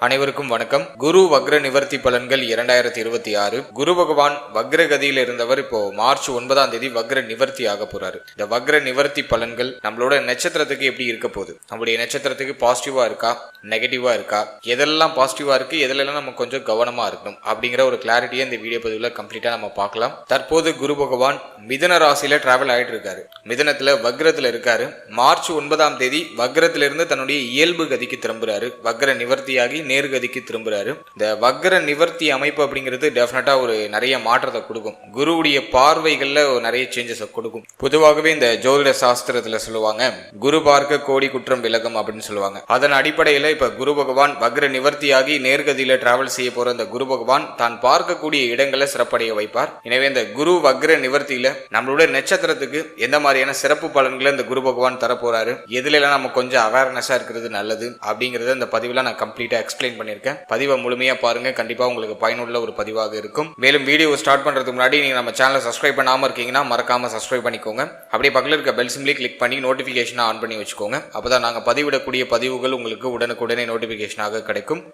அனைவருக்கும் வணக்கம். குரு வக்ர நிவர்த்தி பலன்கள் இரண்டாயிரத்தி இருபத்தி ஆறு. குரு பகவான் வக்ர கதியில் இருந்தவர் இப்போ மார்ச் ஒன்பதாம் தேதி வக்ர நிவர்த்தி ஆக போறாரு. இந்த வக்ர நிவர்த்தி பலன்கள் நம்மளோட நட்சத்திரத்துக்கு எப்படி இருக்க போகுது? நம்மளுடைய நட்சத்திரத்துக்கு பாசிட்டிவா இருக்கா? நெகட்டிவா இருக்கா? எதெல்லாம் பாசிட்டிவா இருக்கு? எதுலெல்லாம் நம்ம கொஞ்சம் கவனமா இருக்கணும்? அப்படிங்கிற ஒரு கிளாரிட்டியை இந்த வீடியோ பதிவில் கம்ப்ளீட்டா நம்ம பார்க்கலாம். தற்போது குரு பகவான் மிதன ராசியில டிராவல் ஆயிட்டு இருக்காரு. மிதனத்துல வக்ரத்துல இருக்காரு. மார்ச் ஒன்பதாம் தேதி வக்ரத்திலிருந்து தன்னுடைய இயல்பு கதிக்கு திரும்புறாரு. வக்ர நிவர்த்தியாகி நேர்கதிக்கு திரும்புறாரு. இந்த வக்ர நிவர்த்தி அமைப்பு அப்படிங்கிறது டெஃபினட்டா ஒரு நிறைய மாற்றத்தை கொடுக்கும். குருவுடைய பார்வைகள்ல ஒரு நிறைய சேஞ்சஸை கொடுக்கும். பொதுவாகவே இந்த ஜோதிட சாஸ்திரத்துல சொல்லுவாங்க குரு பார்க்க கோடி குற்றம் விலகும் அப்படின்னு சொல்லுவாங்க. அதன் அடிப்படையில இப்ப குரு பகவான் வக்ர நிவர்த்தியாகி நேர்கதியில டிராவல் செய்ய போற இந்த குரு பகவான் தான் பார்க்கக்கூடிய இடங்களை சிறப்படைய வைப்பார். எனவே இந்த குரு வக்ர நிவர்த்தியில நம்மளுடைய நட்சத்திரத்துக்கு எந்த மாதிரியான சிறப்பு பலன்களை இந்த குரு பகவான் தரப்போறாரு எதுல நம்ம கொஞ்சம் அவேர்னஸா இருக்கிறது நல்லது அப்படிங்கறத இந்த பதிவுல நான் கம்ப்ளீட்டா எக்ஸ்பிளைன் பண்ணியிருக்கேன். பதிவை முழுமையா பாருங்க. கண்டிப்பா உங்களுக்கு பயனுள்ள ஒரு பதிவாக இருக்கும். மேலும் வீடியோ ஸ்டார்ட் பண்றதுக்கு முன்னாடி நீங்க நம்ம சேனலை சப்ஸ்கிரைப் பண்ணாம இருக்கீங்கன்னா மறக்காம சப்ஸ்கிரைப் பண்ணிக்கோங்க. அப்படியே பக்கத்தில் இருக்க பெல் சிம்லி கிளிக் பண்ணி நோட்டிபிகேஷன் ஆன் பண்ணி வச்சுக்கோங்க. அப்பதான் நாங்கள் பதிவிடக்கூடிய பதிவுகள் உங்களுக்கு உடனுக்குடனே நோட்டிபிகேஷனாக கிடைக்கும்.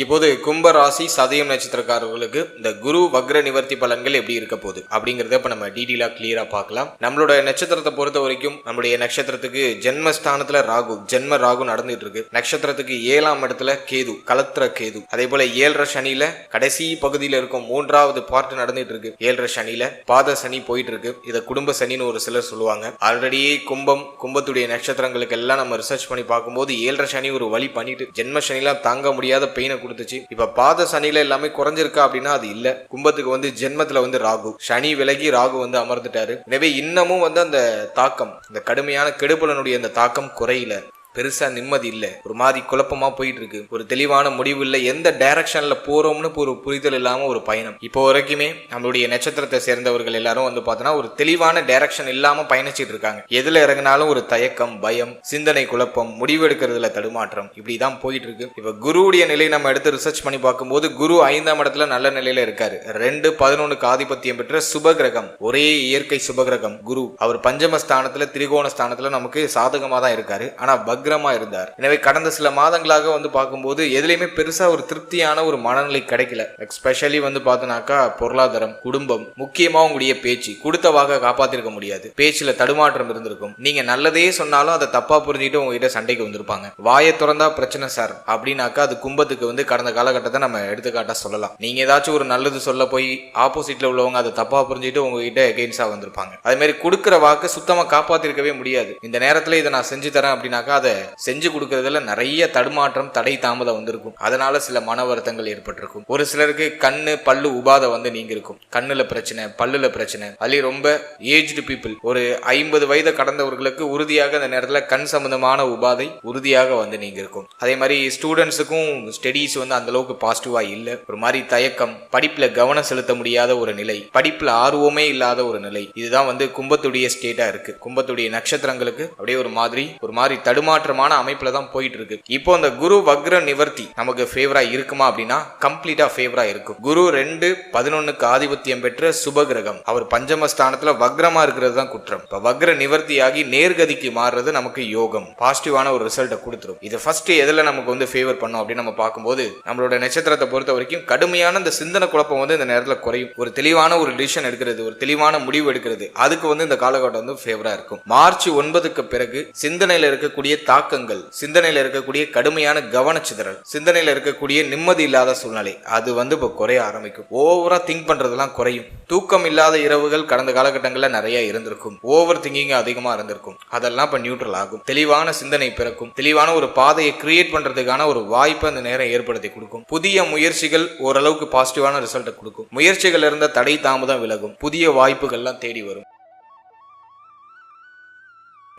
இப்போது கும்ப ராசி சதயம் நட்சத்திரக்காரர்களுக்கு இந்த குரு வக்ர நிவர்த்தி பலன்கள் எப்படி இருக்க போகுது அப்படிங்கறத இப்ப நம்ம டீடெயிலா கிளியரா பார்க்கலாம். நம்மளோட நட்சத்திரத்தை பொறுத்த வரைக்கும் நம்மளுடைய நட்சத்திரத்துக்கு ஜென்மஸ்தானத்துல ராகு ஜென்ம ராகு நடந்துட்டு இருக்கு. நட்சத்திரத்துக்கு ஏழாம் இடத்துல கேது கலத்திர கேது. அதே போல ஏழரை சனியில கடைசி பகுதியில இருக்கும் மூன்றாவது பார்ட் நடந்துட்டு இருக்கு. ஏழரை சனியில பாத சனி போயிட்டு இருக்கு. இதை குடும்ப சனின்னு ஒரு சிலர் சொல்லுவாங்க. ஆல்ரெடி கும்பம் கும்பத்துடைய நட்சத்திரங்களுக்கு எல்லாம் நம்ம ரிசர்ச் பண்ணி பார்க்கும்போது ஏழரை சனி ஒரு வழி பண்ணிட்டு ஜென்ம சனிலாம் தாங்க முடியாத பெயினை கொடுத்துச்சு. இப்ப பாத சனியில எல்லாமே குறைஞ்சிருக்கா அப்படின்னா அது இல்ல. கும்பத்துக்கு வந்து ஜென்மத்துல வந்து ராகு. சனி விலகி ராகு வந்து அமர்ந்துட்டாரு. எனவே இன்னமும் வந்து அந்த தாக்கம் இந்த கடுமையான கெடுபலனுடைய அந்த தாக்கம் குறையில. பெருசா நிம்மதி இல்ல. ஒரு மாதிரி குழப்பமா போயிட்டு இருக்கு ஒரு தெளிவான முடிவு இல்ல எந்த டைரக்ஷன்ல போறோம்னு ஒரு புரிதல் இல்லாம ஒரு பயணம். இப்போ வரைக்குமே நம்மளுடைய நட்சத்திரத்தை சேர்ந்தவர்கள் எல்லாரும் வந்து பார்த்தோன்னா ஒரு தெளிவான டைரக்ஷன் இல்லாம பயணிச்சிட்டு இருக்காங்க. எதுல இறங்கினாலும் ஒரு தயக்கம் பயம் சிந்தனை குழப்பம் முடிவு எடுக்கிறதுல தடுமாற்றம். இப்படிதான் போயிட்டு இருக்கு இப்ப குருவுடைய நிலை நம்ம எடுத்து ரிசர்ச் பண்ணி பார்க்கும்போது குரு ஐந்தாம் இடத்துல நல்ல நிலையில இருக்காரு. ரெண்டு பதினொன்னுக்கு ஆதிபத்தியம் பெற்ற சுபகிரகம். ஒரே இயற்கை சுபகிரகம் குரு. அவர் பஞ்சம ஸ்தானத்துல திரிகோண ஸ்தானத்துல நமக்கு சாதகமா தான் இருக்காரு. ஆனா பக்ரமா இருந்தார். எனவே கடந்த சில மாதங்களாக வந்து பார்க்கும்போது எதுலையுமே பெருசாக ஒரு திருப்தியான ஒரு மனநிலை கிடைக்கல. எஸ்பெஷலி வந்து பார்த்தோன்னாக்கா பொருளாதாரம் குடும்பம் முக்கியமாக உங்களுடைய பேச்சு. கொடுத்த வாக்க காப்பாத்திருக்க முடியாது. பேச்சில் தடுமாற்றம் இருந்திருக்கும். நீங்கள் நல்லதே சொன்னாலும் அதை தப்பாக புரிஞ்சுக்கிட்டு உங்ககிட்ட சண்டைக்கு வந்திருப்பாங்க. வாயை திறந்தா பிரச்சனை சார். அப்படின்னாக்கா அது கும்பத்துக்கு வந்து கடந்த காலகட்டத்தை நம்ம எடுத்துக்காட்டா சொல்லலாம். நீங்க ஏதாச்சும் ஒரு நல்லது சொல்ல போய் ஆப்போசிட்ல உள்ளவங்க அதை தப்பா புரிஞ்சுட்டு உங்ககிட்ட எகெயின்ஸ்டா வந்திருப்பாங்க. அதே மாதிரி கொடுக்குற வாக்கு சுத்தமா காப்பாத்திருக்கவே முடியாது. இந்த நேரத்துல இதை நான் செஞ்சு தரேன் அப்படின்னாக்கா அதை செஞ்சு கொடுக்கறதுல நிறைய தடுமாற்றம் தடை தாமதம் வந்திருக்கும். அதனால சில மன வருத்தங்கள் ஏற்பட்டிருக்கும். ஒரு சிலருக்கு கண்ணு பல்லு உபாதை வந்து நீங்க இருக்கும் கண்ணுல பிரச்சனை பல்லுல பிரச்சனை. அதுலயும் ரொம்ப ஏஜ்டு பீப்புள் ஒரு ஐம்பது வயதை கடந்தவர்களுக்கு உறுதியாக அந்த நேரத்தில் கண் சம்பந்தமான உபாதை உறுதியாக வந்து நீங்க இருக்கும் அதே மாதிரி ஸ்டூடெண்ட்ஸுக்கும் ஸ்டடீஸ் வந்து அந்த அளவுக்கு பாசிட்டிவா இல்ல. ஒரு மாதிரி தயக்கம் படிப்புல கவனம் செலுத்த முடியாத ஒரு நிலை படிப்புல ஆர்வமே இல்லாத ஒரு நிலை. இதுதான் வந்து கும்பத்துடைய ஸ்டேட்டா இருக்கு. கும்பத்துடைய நட்சத்திரங்களுக்கு அப்படியே ஒரு மாதிரி ஒரு மாதிரி ஏமாற்றமான அமைப்புல தான் போயிட்டு இருக்கு இப்போ அந்த குரு வக்ர நிவர்த்தி நமக்கு ஃபேவரா இருக்குமா அப்படின்னா கம்ப்ளீட்டா ஃபேவரா இருக்கும். குரு ரெண்டு பதினொன்னுக்கு ஆதிபத்தியம் பெற்ற சுபகிரகம். அவர் பஞ்சமஸ்தானத்துல வக்ரமா இருக்கிறது தான் குற்றம். இப்ப வக்ர நிவர்த்தியாகி நேர்கதிக்கு மாறுறது நமக்கு யோகம். பாசிட்டிவான ஒரு ரிசல்ட்டை கொடுத்துரும். இது ஃபர்ஸ்ட் எதுல நமக்கு வந்து ஃபேவர் பண்ணும் அப்படின்னு நம்ம பார்க்கும்போது நம்மளோட நட்சத்திரத்தை பொறுத்த வரைக்கும் கடுமையான இந்த சிந்தனை குழப்பம் வந்து இந்த நேரத்துல குறையும். ஒரு தெளிவான ஒரு டிசிஷன் எடுக்கிறது ஒரு தெளிவான முடிவு எடுக்கிறது அதுக்கு வந்து இந்த காலகட்டம் வந்து ஃபேவரா இருக்கும். மார்ச் ஒன்பதுக்கு பிறகு சிந்தனையில இருக்கக்கூடிய தாக்கங்கள். சிந்தனையில இருக்கக்கூடிய கடுமையான கவனச்சிதறல். சிந்தனையில இருக்கக்கூடிய நிம்மதி இல்லாத சூழ்நிலை. அது வந்து இப்போ குறைய ஆரம்பிக்கும். ஓவரா திங்க் பண்றதெல்லாம் குறையும். தூக்கம் இல்லாத இரவுகள் கடந்த காலகட்டங்களில் நிறைய இருந்திருக்கும். ஓவர் திங்கிங் அதிகமா இருந்திருக்கும். அதெல்லாம் இப்போ நியூட்ரல் ஆகும். தெளிவான சிந்தனை பிறக்கும். தெளிவான ஒரு பாதையை கிரியேட் பண்றதுக்கான ஒரு வாய்ப்பை அந்த நேரம் ஏற்படுத்தி கொடுக்கும். புதிய முயற்சிகள் ஓரளவுக்கு பாசிட்டிவான ரிசல்ட்டை கொடுக்கும். முயற்சிகள் இருந்த தடை தாமதம் விலகும். புதிய வாய்ப்புகள்லாம் தேடி வரும்.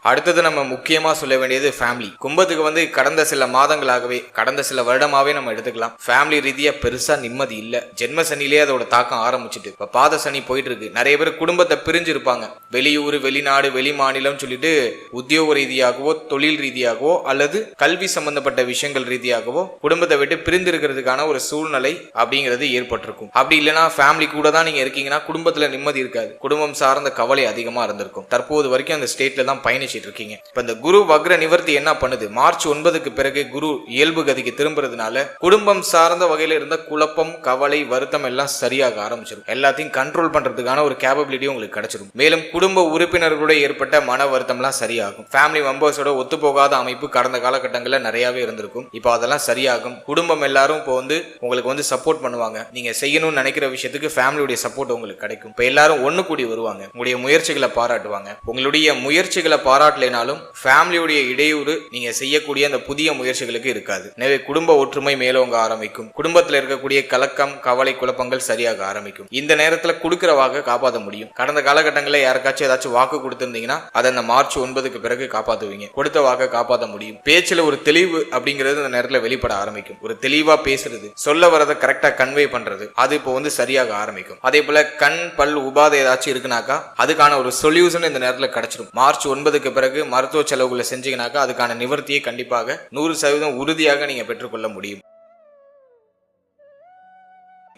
அடுத்தது நம்ம முக்கியமா சொல்ல வேண்டியது ஃபேமிலி கும்பத்துக்கு வந்து கடந்த சில மாதங்களாகவே கடந்த சில வருடமாவே நம்ம எடுத்துக்கலாம். ஃபேமிலி ரீதியா பெருசா நிம்மதி இல்ல. ஜென்ம சனிலேயே அதோட தாக்கம் ஆரம்பிச்சிட்டு. இப்ப பாத சனி போயிட்டு இருக்கு நிறைய பேர் குடும்பத்தை பிரிஞ்சு இருப்பாங்க வெளியூர் வெளிநாடு வெளி மாநிலம் சொல்லிட்டு உத்தியோக ரீதியாகவோ தொழில் ரீதியாகவோ அல்லது கல்வி சம்பந்தப்பட்ட விஷயங்கள் ரீதியாகவோ குடும்பத்தை விட்டு பிரிந்து இருக்கிறதுக்கான ஒரு சூழ்நிலை அப்படிங்கிறது ஏற்பட்டிருக்கும். அப்படி இல்லைன்னா ஃபேமிலி கூட தான் நீங்க இருக்கீங்கன்னா குடும்பத்துல நிம்மதி இருக்காது. குடும்பம் சார்ந்த கவலை அதிகமா இருந்திருக்கும். தற்போது வரைக்கும் அந்த ஸ்டேட்ல தான் பயணிச்சு பேசிட்டு இருக்கீங்க. இப்ப இந்த குரு வக்ர நிவர்த்தி என்ன பண்ணுது? மார்ச் ஒன்பதுக்கு பிறகு குரு இயல்பு கதிக்கு திரும்புறதுனால குடும்பம் சார்ந்த வகையில இருந்த குழப்பம் கவலை வருத்தம் எல்லாம் சரியாக ஆரம்பிச்சிடும் எல்லாத்தையும் கண்ட்ரோல் பண்றதுக்கான ஒரு கேபபிலிட்டி உங்களுக்கு கிடைச்சிடும் மேலும் குடும்ப உறுப்பினர்களோட ஏற்பட்ட மன வருத்தம்லாம் சரியாகும். ஃபேமிலி மெம்பர்ஸோட ஒத்து போகாத அமைப்பு கடந்த காலகட்டங்களில் நிறையவே இருந்திருக்கும். இப்போ அதெல்லாம் சரியாகும். குடும்பம் எல்லாரும் இப்போ வந்து உங்களுக்கு வந்து சப்போர்ட் பண்ணுவாங்க. நீங்க செய்யணும்னு நினைக்கிற விஷயத்துக்கு ஃபேமிலியுடைய சப்போர்ட் உங்களுக்கு கிடைக்கும். இப்போ எல்லாரும் ஒன்று கூடி வருவாங்க. உங்களுடைய முயற்சிகளை பாராட்டுவாங்க. உங்களுடைய முயற்சிகளை பாராட்டலைனாலும் ஃபேமிலியுடைய இடையூறு நீங்க செய்யக்கூடிய அந்த புதிய முயற்சிகளுக்கு இருக்காது. எனவே குடும்ப ஒற்றுமை மேலோங்க ஆரம்பிக்கும். குடும்பத்தில் இருக்கக்கூடிய கலக்கம் கவலை குழப்பங்கள் சரியாக ஆரம்பிக்கும். இந்த நேரத்தில் கொடுக்கிற வாக்கை காப்பாற்ற முடியும். கடந்த காலகட்டங்களில் யாருக்காச்சும் ஏதாச்சும் வாக்கு கொடுத்திருந்தீங்கன்னா அதை அந்த மார்ச் ஒன்பதுக்கு பிறகு காப்பாற்றுவீங்க கொடுத்த வாக்கை காப்பாற்ற முடியும். பேச்சில் ஒரு தெளிவு அப்படிங்கிறது இந்த நேரத்தில் வெளிப்பட ஆரம்பிக்கும். ஒரு தெளிவா பேசுறது சொல்ல வரதை கரெக்டா கன்வே பண்றது அது இப்போ வந்து சரியாக ஆரம்பிக்கும். அதே போல கண் பல் உபாதை ஏதாச்சும் இருக்குனாக்கா அதுக்கான ஒரு சொல்யூஷன் இந்த நேரத்தில் கிடைச்சிடும் மார்ச் ஒன்பதுக்கு பிறகு மருத்துவ செலவுகளை செஞ்சீங்கனாக்கா அதுக்கான நிவர்த்தியை கண்டிப்பாக நூறு சதவீதம் உறுதியாக நீங்க பெற்றுக்கொள்ள முடியும்.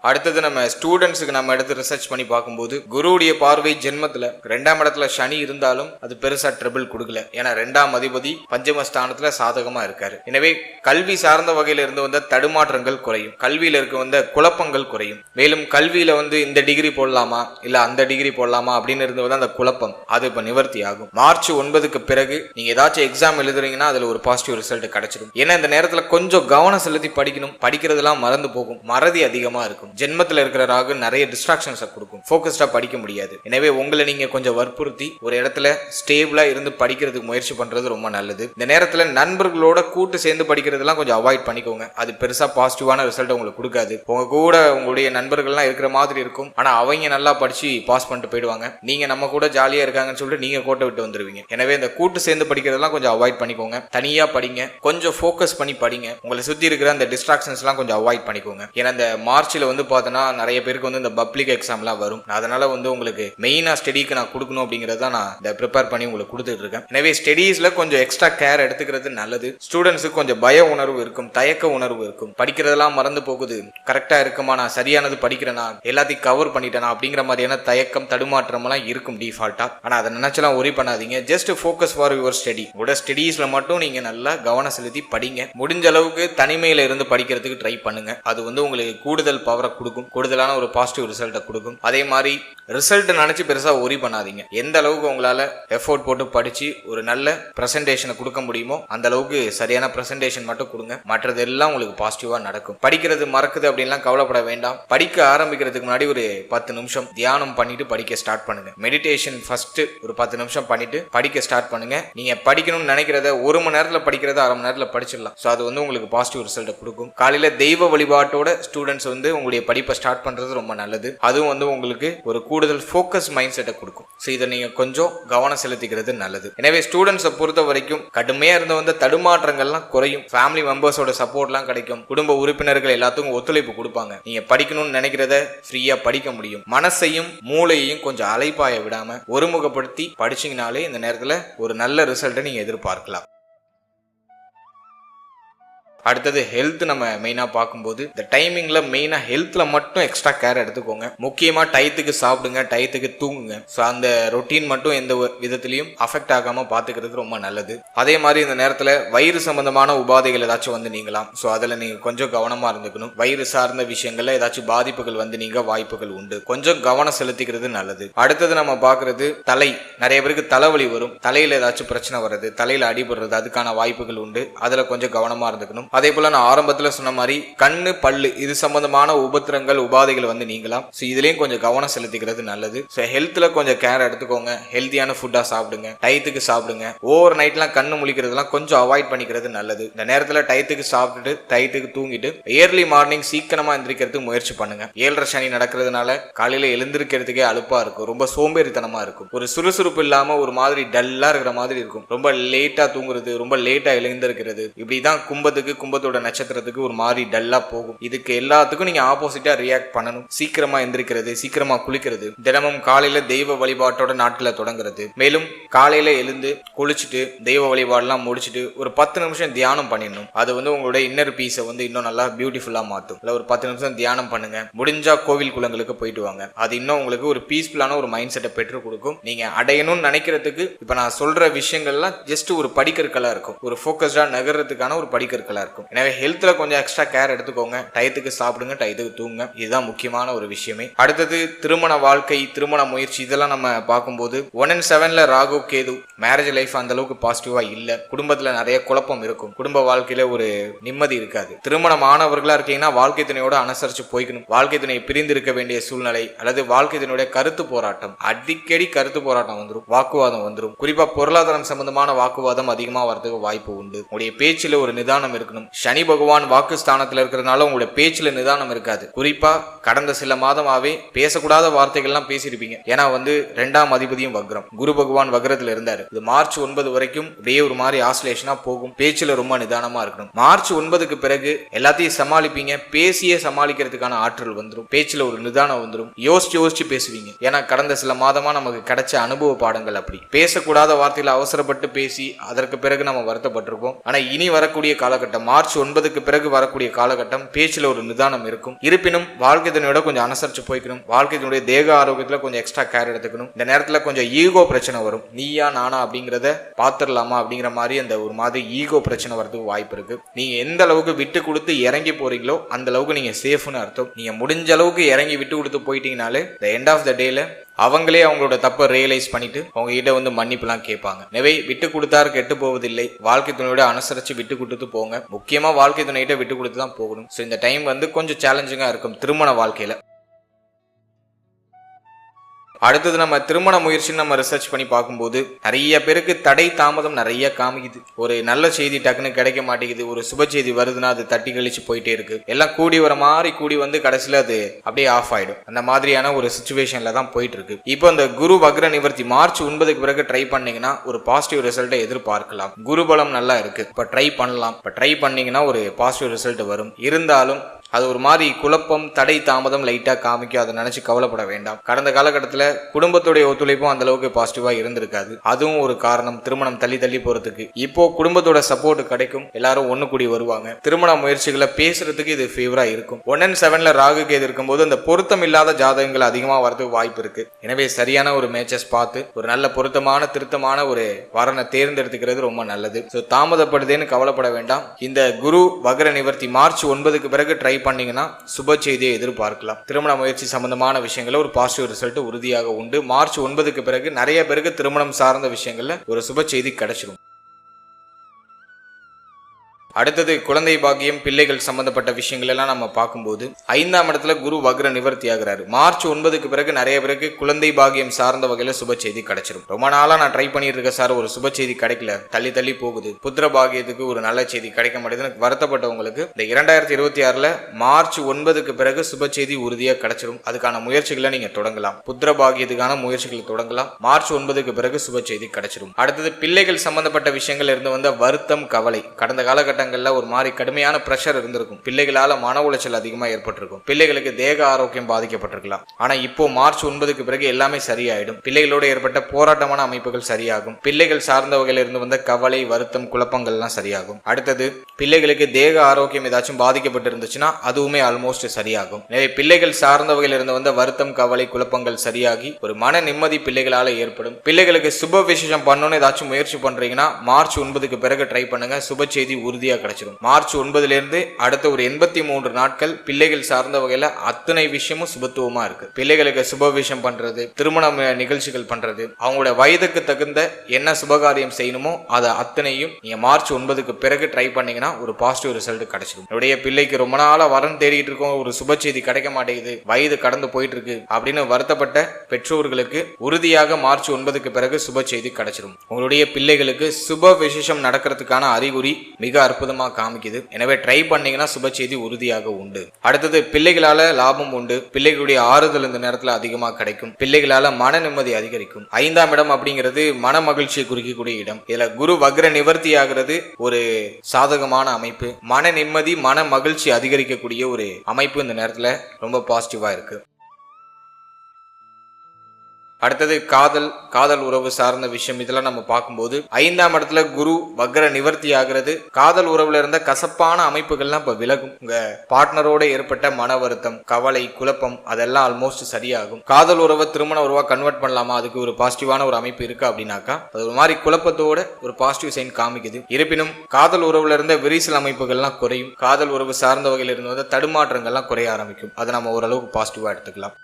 அடுத்தது நம்ம ஸ்டூடெண்ட்ஸுக்கு நம்ம எடுத்து ரிசர்ச் பண்ணி பார்க்கும்போது குருவுடைய பார்வை ஜென்மத்தில் ரெண்டாம் இடத்துல சனி இருந்தாலும் அது பெருசா ட்ரபிள் கொடுக்கல. ஏன்னா ரெண்டாம் அதிபதி பஞ்சம ஸ்தானத்துல சாதகமா இருக்காரு. எனவே கல்வி சார்ந்த வகையில் இருந்து வந்த தடுமாற்றங்கள் குறையும். கல்வியில இருக்க வந்த குழப்பங்கள் குறையும். மேலும் கல்வியில வந்து இந்த டிகிரி போடலாமா இல்ல அந்த டிகிரி போடலாமா அப்படின்னு இருந்து வந்து அந்த குழப்பம் அது இப்ப நிவர்த்தி ஆகும். மார்ச் ஒன்பதுக்கு பிறகு நீங்க ஏதாச்சும் எக்ஸாம் எழுதுறீங்கன்னா அதுல ஒரு பாசிட்டிவ் ரிசல்ட் கிடைச்சிடும். ஏன்னா இந்த நேரத்துல கொஞ்சம் கவனம் செலுத்தி படிக்கணும். படிக்கிறதெல்லாம் மறந்து போகும். மறதி அதிகமா இருக்கும். ஜென்மத்தில் இருக்கிற ராகு நிறைய டிஸ்ட்ராக்ஷன்ஸை கொடுக்கும். ஃபோக்கஸ்டாக படிக்க முடியாது. எனவே உங்களை நீங்கள் கொஞ்சம் வற்புறுத்தி ஒரு இடத்துல ஸ்டேபிளாக இருந்து படிக்கிறதுக்கு முயற்சி பண்ணுறது ரொம்ப நல்லது. இந்த நேரத்தில் நண்பர்களோட கூட்டு சேர்ந்து படிக்கிறதெல்லாம் கொஞ்சம் அவாய்ட் பண்ணிக்கோங்க. அது பெருசாக பாசிட்டிவான ரிசல்ட் உங்களுக்கு கொடுக்காது. உங்கள் கூட உங்களுடைய நண்பர்கள்லாம் இருக்கிற மாதிரி இருக்கும். ஆனால் அவங்க நல்லா படித்து பாஸ் பண்ணிட்டு போயிடுவாங்க. நீங்கள் நம்ம கூட ஜாலியாக இருக்காங்கன்னு சொல்லிட்டு நீங்கள் கோட்டை விட்டு வந்துடுவீங்க எனவே இந்த கூட்டு சேர்ந்து படிக்கிறதெல்லாம் கொஞ்சம் அவாய்ட் பண்ணிக்கோங்க. தனியாக படிங்க. கொஞ்சம் ஃபோக்கஸ் பண்ணி படிங்க. உங்களை சுற்றி இருக்கிற அந்த டிஸ்ட்ராக்ஷன்ஸ்லாம் கொஞ்சம் அவாய்ட் பண்ணிக்கோங்க. ஏன்னா இந்த மார்ச்சில் வந்து பார்த்தோன்னா நிறைய பேருக்கு வந்து இந்த பப்ளிக் எக்ஸாம்லாம் வரும். அதனால வந்து உங்களுக்கு மெயினாக ஸ்டடிக்கு நான் கொடுக்கணும் அப்படிங்கிறத தான் நான் இதை ப்ரிப்பேர் பண்ணி உங்களுக்கு கொடுத்துட்டு இருக்கேன். எனவே ஸ்டடீஸில் கொஞ்சம் எக்ஸ்ட்ரா கேர் எடுத்துக்கிறது நல்லது. ஸ்டூடெண்ட்ஸுக்கு கொஞ்சம் பய உணர்வு இருக்கும் தயக்க உணர்வு இருக்கும். படிக்கிறதெல்லாம் மறந்து போகுது. கரெக்டாக இருக்குமா நான் சரியானது படிக்கிறேனா? எல்லாத்தையும் கவர் பண்ணிட்டேனா? அப்படிங்கிற மாதிரியான தயக்கம் தடுமாற்றமெல்லாம் இருக்கும் டிஃபால்ட்டாக ஆனால் அதை நினச்சலாம் ஒரி பண்ணாதீங்க. Just focus for your study உங்களோட ஸ்டடீஸில் மட்டும் நீங்கள் நல்லா கவனம் செலுத்தி படிங்க. முடிஞ்ச அளவுக்கு தனிமையில் இருந்து படிக்கிறதுக்கு ட்ரை பண்ணுங்க. அது வந்து உங்களுக்கு கூடுதல் பவரை கொடுக்கும். கூடுதலான ஒரு பாசிட்டிவ் ரிசல்ட்டை கொடுக்கும். அதே மாதிரி ரிசல்ட் நினச்சி பெருசாக ஒரி பண்ணாதீங்க. எந்த அளவுக்கு உங்களால் எஃபோர்ட் போட்டு படித்து ஒரு நல்ல ப்ரெசன்டேஷனை கொடுக்க முடியுமோ அந்த அளவுக்கு சரியான ப்ரெசன்டேஷன் மட்டும் கொடுங்க. மற்றது எல்லாம் உங்களுக்கு பாசிட்டிவாக நடக்கும். படிக்கிறது மறக்குது அப்படின்லாம் கவலைப்பட வேண்டாம். படிக்க ஆரம்பிக்கிறதுக்கு முன்னாடி ஒரு பத்து நிமிஷம் தியானம் பண்ணிட்டு படிக்க ஸ்டார்ட் பண்ணுங்க. மெடிடேஷன் ஃபர்ஸ்ட் ஒரு பத்து நிமிஷம் பண்ணிட்டு படிக்க ஸ்டார்ட் பண்ணுங்க. நீங்க படிக்கணும்னு நினைக்கிறத ஒரு மணி நேரத்தில் படிக்கிறத அரை மணி நேரத்தில் படிச்சிடலாம். ஸோ அது வந்து உங்களுக்கு பாசிட்டிவ் ரிசல்ட்டை கொடுக்கும். காலையில தெய்வ வழிபாட்டோட ஸ்டூடெண்ட்ஸ் வந்து உங்களுடைய படிப்பை ஸ்டார்ட் பண்ணுறது ரொம்ப நல்லது. அதுவும் வந்து உங்களுக்கு ஒரு கூடுதல் ஃபோக்கஸ் மைண்ட் செட்டை கொடுக்கும். ஸோ இதை நீங்கள் கொஞ்சம் கவனம் செலுத்திக்கிறது நல்லது. எனவே ஸ்டூடெண்ட்ஸை பொறுத்த வரைக்கும் கடுமையாக இருந்த வந்து தடுமாற்றங்கள்லாம் குறையும். ஃபேமிலி மெம்பர்ஸோட சப்போர்ட்லாம் கிடைக்கும். குடும்ப உறுப்பினர்கள் எல்லாத்துக்கும் ஒத்துழைப்பு கொடுப்பாங்க. நீங்கள் படிக்கணும்னு நினைக்கிறத ஃப்ரீயாக படிக்க முடியும். மனசையும் மூளையையும் கொஞ்சம் அலைப்பாய விடாமல் ஒருமுகப்படுத்தி படிச்சீங்கனாலே இந்த நேரத்தில் ஒரு நல்ல ரிசல்ட்டை நீங்கள் எதிர்பார்க்கலாம். அடுத்தது ஹெல்த் நம்ம மெயினாக பார்க்கும்போது இந்த டைமிங்கில் மெயினாக ஹெல்த்தில் மட்டும் எக்ஸ்ட்ரா கேர் எடுத்துக்கோங்க. முக்கியமாக டயத்துக்கு சாப்பிடுங்க டயத்துக்கு தூங்குங்க. ஸோ அந்த ரொட்டீன் மட்டும் எந்த ஒரு விதத்துலையும் அஃபெக்ட் ஆகாமல் பார்த்துக்கிறது ரொம்ப நல்லது. அதே மாதிரி இந்த நேரத்தில் வயிறு சம்பந்தமான உபாதைகள் ஏதாச்சும் வந்து நீங்களாம் ஸோ அதில் நீங்கள் கொஞ்சம் கவனமாக இருந்துக்கணும். வயிறு சார்ந்த விஷயங்களில் ஏதாச்சும் பாதிப்புகள் வந்து நீங்க வாய்ப்புகள் உண்டு. கொஞ்சம் கவனம் செலுத்திக்கிறது நல்லது. அடுத்தது நம்ம பார்க்கறது தலை. நிறைய பேருக்கு தலைவலி வரும். தலையில் ஏதாச்சும் பிரச்சனை வர்றது தலையில் அடிபடுறது அதுக்கான வாய்ப்புகள் உண்டு. அதில் கொஞ்சம் கவனமாக இருந்துக்கணும். அதே போல நான் ஆரம்பத்தில் சொன்ன மாதிரி கண்ணு பல்லு இது சம்பந்தமான உபத்திரங்கள் உபாதைகள் வந்து நீங்களாம் ஸோ இதுலேயும் கொஞ்சம் கவனம் செலுத்திக்கிறது நல்லது. ஸோ ஹெல்த்தில் கொஞ்சம் கேர் எடுத்துக்கோங்க. ஹெல்த்தியான ஃபுட்டாக சாப்பிடுங்க. டயத்துக்கு சாப்பிடுங்க. ஓவர் நைட்லாம் கண்ணு முழிக்கிறதுலாம் கொஞ்சம் அவாய்ட் பண்ணிக்கிறது நல்லது. இந்த நேரத்தில் டயத்துக்கு சாப்பிட்டுட்டு டயத்துக்கு தூங்கிட்டு ஏர்லி மார்னிங் சீக்கிரமாக எந்திரிக்கிறதுக்கு முயற்சி பண்ணுங்க. ஏழரை சனி நடக்கிறதுனால காலையில் எழுந்திருக்கிறதுக்கே அழுப்பாக இருக்கும். ரொம்ப சோம்பேறித்தனமாக இருக்கும். ஒரு சுறுசுறுப்பு இல்லாமல் ஒரு மாதிரி டல்லாக இருக்கிற மாதிரி இருக்கும். ரொம்ப லேட்டாக தூங்குறது ரொம்ப லேட்டாக எழுந்திருக்கிறது. இப்படி தான் கும்பத்துக்கு கும்பத்தோட நட்சத்திரத்துக்கு ஒரு மாதிரி டல்லா போகும். இதுக்கு எல்லாத்துக்கும் நீங்க ஆப்போசிட்டா ரியாக்ட் பண்ணணும். சீக்கிரமா எந்திரிக்கிறது சீக்கிரமா குளிக்கிறது தினமும் காலையில தெய்வ வழிபாட்டோட நாட்களை தொடங்குறது. மேலும் காலையில எழுந்து குளிச்சுட்டு தெய்வ வழிபாடெல்லாம் முடிச்சுட்டு ஒரு பத்து நிமிஷம் தியானம் பண்ணிடணும். அது வந்து உங்களோட இன்னர் பீஸை வந்து இன்னும் நல்லா பியூட்டிஃபுல்லா மாத்தும். இல்ல ஒரு பத்து நிமிஷம் தியானம் பண்ணுங்க. முடிஞ்சா கோவில் குளங்களுக்கு போயிட்டு வாங்க. அது இன்னும் உங்களுக்கு ஒரு பீஸ்ஃபுல்லான ஒரு மைண்ட் செட்டை பெற்றுக் கொடுக்கும். நீங்க அடையணும்னு நினைக்கிறதுக்கு இப்ப நான் சொல்ற விஷயங்கள்லாம் ஜஸ்ட் ஒரு படிக்கற்களா இருக்கும். ஒரு ஃபோக்கஸ்டா நகர்றதுக்கான ஒரு படிக்கற்களா இருக்கும். எனவே ஹெல்த்ல கொஞ்சம் எக்ஸ்ட்ரா கேர் எடுத்துக்கோங்க. டயத்துக்கு சாப்பிடுங்க டயத்துக்கு தூங்குங்க. இதுதான் முக்கியமான ஒரு விஷயமே. அடுத்தது திருமண வாழ்க்கை திருமண முயற்சி இதெல்லாம் நம்ம பார்க்கும்போது ஒன் அண்ட் செவன்ல ராகு கேது மேரேஜ் லைஃப் அந்த அளவுக்கு பாசிட்டிவா இல்ல. குடும்பத்துல நிறைய குழப்பம் இருக்கும். குடும்ப வாழ்க்கையில ஒரு நிம்மதி இருக்காது. திருமணம் ஆனவர்களா இருக்கீங்கன்னா வாழ்க்கை துணையோட அனுசரிச்சு போய்க்கணும். வாழ்க்கை துணை பிரிந்து இருக்க வேண்டிய சூழ்நிலை அல்லது வாழ்க்கை துணையுடைய கருத்து போராட்டம். அடிக்கடி கருத்து போராட்டம் வந்துடும் வாக்குவாதம் வந்துடும் குறிப்பா பொருளாதாரம் சம்பந்தமான வாக்குவாதம் அதிகமா வரதுக்கு வாய்ப்பு உண்டு. உங்களுடைய பேச்சில் ஒரு நிதானம் இருக்கணும். சனி பகவான் வாக்கு ஸ்தானத்துல இருக்கிறதுனால உங்களுடைய பேச்சுல நிதானம் இருக்காது. குறிப்பா கடந்த சில மாதமாவே பேசக்கூடாத வார்த்தைகள்லாம் பேசியிருப்பீங்க. ஏன்னா வந்து ரெண்டாம் அதிபதியும் வக்ரம். குரு பகவான் வக்ரத்துல இருந்தாரு. இது மார்ச் ஒன்பது வரைக்கும் அப்படியே ஒரு மாதிரி ஆசிலேஷனா போகும். பேச்சுல ரொம்ப நிதானமா இருக்கணும். மார்ச் ஒன்பதுக்கு பிறகு எல்லாத்தையும் சமாளிப்பீங்க. பேசியே சமாளிக்கிறதுக்கான ஆற்றல் வந்துடும் பேச்சுல ஒரு நிதானம் வந்துடும் யோசிச்சு யோசிச்சு பேசுவீங்க. ஏன்னா கடந்த சில மாதமா நமக்கு கிடைச்ச அனுபவ பாடங்கள் அப்படி. பேசக்கூடாத வார்த்தையில அவசரப்பட்டு பேசி அதற்கு பிறகு நம்ம வருத்தப்பட்டிருப்போம். ஆனா இனி வரக்கூடிய காலகட்டம் மார்ச் ஒன்பதுக்கு பிறகு வரக்கூடிய காலகட்டம் பேச்சில் ஒரு நிதானம் இருக்கும். இருப்பினும் வாழ்க்கை துணையோட கொஞ்சம் அனுசரிச்சு போய்க்கணும். வாழ்க்கை துணையுடைய தேக ஆரோக்கியத்தில் கொஞ்சம் எக்ஸ்ட்ரா கேர் எடுத்துக்கணும். இந்த நேரத்தில் கொஞ்சம் ஈகோ பிரச்சனை வரும். நீயா நானா அப்படிங்கிறத பார்த்துடலாமா அப்படிங்கிற மாதிரி அந்த ஒரு மாதிரி ஈகோ பிரச்சனை வரதுக்கு வாய்ப்பு இருக்கு. நீங்க எந்த அளவுக்கு விட்டு கொடுத்து இறங்கி போறீங்களோ அந்த அளவுக்கு நீங்க சேஃப்னு அர்த்தம். நீங்க முடிஞ்ச அளவுக்கு இறங்கி விட்டு கொடுத்து போயிட்டீங்கனாலே த எண்ட் ஆஃப் த டேல அவங்களே அவங்களோட தப்பை ரியலைஸ் பண்ணிட்டு அவங்க கிட்ட வந்து மன்னிப்புலாம் கேட்பாங்க. எனவே விட்டு கொடுத்தாரு கெட்டு போவதில்லை. வாழ்க்கை துணையோட அனுசரிச்சு விட்டு கொடுத்து போங்க. முக்கியமா வாழ்க்கை துணையிட்ட விட்டு கொடுத்து தான் போகணும். ஸோ இந்த டைம் வந்து கொஞ்சம் சேலஞ்சிங்கா இருக்கும் திருமண வாழ்க்கையில. அடுத்தது நம்ம திருமண முயற்சின்னு நம்ம ரிசர்ச் பண்ணி பார்க்கும்போது நிறைய பேருக்கு தடை தாமதம் நிறைய காமிக்குது. ஒரு நல்ல செய்தி டக்குன்னு கிடைக்க மாட்டேங்குது. ஒரு சுப செய்தி வருதுன்னா அது தட்டி கழிச்சு போயிட்டே இருக்கு. எல்லாம் கூடி வர மாதிரி கூடி வந்து கடைசியில் அது அப்படியே ஆஃப் ஆயிடும். அந்த மாதிரியான ஒரு சுச்சுவேஷன்ல தான் போயிட்டு இருக்கு. இப்போ இந்த குரு வக்ர நிவர்த்தி மார்ச் ஒன்பதுக்கு பிறகு ட்ரை பண்ணீங்கன்னா ஒரு பாசிட்டிவ் ரிசல்ட்டை எதிர்பார்க்கலாம். குரு பலம் நல்லா இருக்கு. இப்போ ட்ரை பண்ணலாம். இப்போ ட்ரை பண்ணீங்கன்னா ஒரு பாசிட்டிவ் ரிசல்ட் வரும். இருந்தாலும் அது ஒரு மாதிரி குழப்பம் தடை தாமதம் லைட்டாக காமிக்கும். அதை நினச்சி கவலைப்பட வேண்டாம். கடந்த காலகட்டத்தில் குடும்பத்துடைய ஒத்துழைப்பும் அந்த அளவுக்கு பாசிட்டிவாக இருந்திருக்காது. அதுவும் ஒரு காரணம். திருமணம் தள்ளி தள்ளி போகிறதுக்கு இப்போ குடும்பத்தோட சப்போர்ட் கிடைக்கும். எல்லாரும் ஒன்று கூடி வருவாங்க. திருமண முயற்சிகளை பேசுறதுக்கு இது ஃபேவராக இருக்கும். ஒன் அண்ட் செவனில் ராகு கேது இருக்கும்போது அந்த பொருத்தம் இல்லாத ஜாதகங்கள் அதிகமாக வரதுக்கு வாய்ப்பு இருக்கு. எனவே சரியான ஒரு மேட்சஸ் பார்த்து ஒரு நல்ல பொருத்தமான திருத்தமான ஒரு வரனை தேர்ந்தெடுத்துக்கிறது ரொம்ப நல்லது. ஸோ தாமதப்படுதேன்னு கவலைப்பட வேண்டாம். இந்த குரு வகர நிவர்த்தி மார்ச் ஒன்பதுக்கு பிறகு ட்ரை பண்ணீங்கன்னா சுப செய்தியை எதிர்பார்க்கலாம். திருமண முயற்சி சம்பந்தமான விஷயங்களில் ஒரு பாசிட்டிவ் ரிசல்ட் உறுதியாக உண்டு. மார்ச் ஒன்பதுக்கு பிறகு நிறைய பேருக்கு திருமணம் சார்ந்த விஷயங்களில் ஒரு சுப செய்தி கிடைச்சிடும் அடுத்தது குழந்தை பாக்கியம் பிள்ளைகள் சம்பந்தப்பட்ட விஷயங்கள் எல்லாம் நம்ம பார்க்கும்போது ஐந்தாம் இடத்துல குரு வக்ர நிவர்த்தி ஆகிறாரு. மார்ச் ஒன்பதுக்கு பிறகு நிறைய பேருக்கு குழந்தை பாக்கியம் சார்ந்த வகையில சுப செய்தி கிடைச்சிடும் ரொம்ப நாளா நான் ட்ரை பண்ணிட்டு இருக்கேன் சார் ஒரு சுப செய்தி கிடைக்கல. தள்ளி தள்ளி போகுது. புத்திர பாகியத்துக்கு ஒரு நல்ல செய்தி கிடைக்க மாட்டேதுன்னு வருத்தப்பட்டவங்களுக்கு இந்த இரண்டாயிரத்தி இருபத்தி ஆறுல மார்ச் ஒன்பதுக்கு பிறகு சுப செய்தி உறுதியா கிடைச்சிடும் அதுக்கான முயற்சிகளை நீங்க தொடங்கலாம். புத்திர பாகியத்துக்கான முயற்சிகளை தொடங்கலாம். மார்ச் ஒன்பதுக்கு பிறகு சுப செய்தி கிடைச்சிடும் அடுத்தது பிள்ளைகள் சம்பந்தப்பட்ட விஷயங்கள் இருந்து வந்த வருத்தம் கவலை. கடந்த காலகட்டம் காலகட்டங்களில் ஒரு மாதிரி கடுமையான ப்ரெஷர் இருந்திருக்கும். பிள்ளைகளால் மன உளைச்சல் அதிகமாக ஏற்பட்டிருக்கும். பிள்ளைகளுக்கு தேக ஆரோக்கியம் பாதிக்கப்பட்டிருக்கலாம். ஆனால் இப்போ மார்ச் ஒன்பதுக்கு பிறகு எல்லாமே சரியாயிடும். பிள்ளைகளோடு ஏற்பட்ட போராட்டமான அமைப்புகள் சரியாகும். பிள்ளைகள் சார்ந்த வகையில் இருந்து வந்த கவலை வருத்தம் குழப்பங்கள்லாம் சரியாகும். அடுத்தது பிள்ளைகளுக்கு தேக ஆரோக்கியம் ஏதாச்சும் பாதிக்கப்பட்டு இருந்துச்சுன்னா அதுவுமே ஆல்மோஸ்ட் சரியாகும். எனவே பிள்ளைகள் சார்ந்த வகையில் இருந்து வந்த வருத்தம் கவலை குழப்பங்கள் சரியாகி ஒரு மன நிம்மதி பிள்ளைகளால் ஏற்படும். பிள்ளைகளுக்கு சுப விசேஷம் பண்ணணும்னு ஏதாச்சும் முயற்சி பண்றீங்கன்னா மார்ச் ஒன்பதுக்கு பிறகு ட்ரை பண்ணுங்க. சுப செய்தி உறுதியாக உறுதியா கிடைச்சிடும் மார்ச் ஒன்பதுலேருந்து அடுத்த ஒரு எண்பத்தி மூன்று நாட்கள் பிள்ளைகள் சார்ந்த வகையில் அத்தனை விஷயமும் சுபத்துவமாக இருக்குது பிள்ளைகளுக்கு சுப விஷயம் பண்ணுறது திருமண நிகழ்ச்சிகள் பண்ணுறது அவங்களோட வயதுக்கு தகுந்த என்ன சுபகாரியம் செய்யணுமோ அதை அத்தனையும் நீங்கள் மார்ச் ஒன்பதுக்கு பிறகு ட்ரை பண்ணீங்கன்னா ஒரு பாசிட்டிவ் ரிசல்ட் கிடைச்சிடும் என்னுடைய பிள்ளைக்கு ரொம்ப நாளாக வரன் தேடிட்டு இருக்கோம் ஒரு சுப செய்தி கிடைக்க மாட்டேங்குது வயது கடந்து போயிட்டு இருக்கு அப்படின்னு வருத்தப்பட்ட பெற்றோர்களுக்கு உறுதியாக மார்ச் ஒன்பதுக்கு பிறகு சுப செய்தி கிடைச்சிடும் உங்களுடைய பிள்ளைகளுக்கு சுப விசேஷம் நடக்கிறதுக்கான அறிகுறி மிக அற்புதம். அற்புதமாக காமிக்குது. எனவே ட்ரை பண்ணீங்கன்னா சுப செய்தி உறுதியாக உண்டு. அடுத்தது பிள்ளைகளால லாபம் உண்டு. பிள்ளைகளுடைய ஆறுதல் இந்த நேரத்தில் அதிகமா கிடைக்கும். பிள்ளைகளால மன நிம்மதி அதிகரிக்கும். ஐந்தாம் இடம் அப்படிங்கிறது மன மகிழ்ச்சியை குறிக்கக்கூடிய இடம். இதுல குரு வக்ர நிவர்த்தி ஆகிறது ஒரு சாதகமான அமைப்பு. மன நிம்மதி மன மகிழ்ச்சி அதிகரிக்கக்கூடிய ஒரு அமைப்பு இந்த நேரத்தில் ரொம்ப பாசிட்டிவா இருக்கு. அடுத்தது காதல் காதல் உறவு சார்ந்த விஷயம் இதெல்லாம் நம்ம பார்க்கும்போது ஐந்தாம் இடத்துல குரு வக்ர நிவர்த்தி ஆகிறது. காதல் உறவுல இருந்த கசப்பான அமைப்புகள்லாம் இப்ப விலகும். உங்க பார்ட்னரோட ஏற்பட்ட மன வருத்தம் கவலை குழப்பம் அதெல்லாம் ஆல்மோஸ்ட் சரியாகும். காதல் உறவை திருமண உறவா கன்வெர்ட் பண்ணலாமா? அதுக்கு ஒரு பாசிட்டிவான ஒரு அமைப்பு இருக்கு அப்படின்னாக்கா அது ஒரு மாதிரி குழப்பத்தோட ஒரு பாசிட்டிவ் சைன் காமிக்குது. இருப்பினும் காதல் உறவுல இருந்த விரிசல் அமைப்புகள்லாம் குறையும். காதல் உறவு சார்ந்த வகையில் இருந்து வந்த தடுமாற்றங்கள்லாம் குறைய ஆரம்பிக்கும். அதை நம்ம ஓரளவுக்கு பாசிட்டிவா எடுத்துக்கலாம்.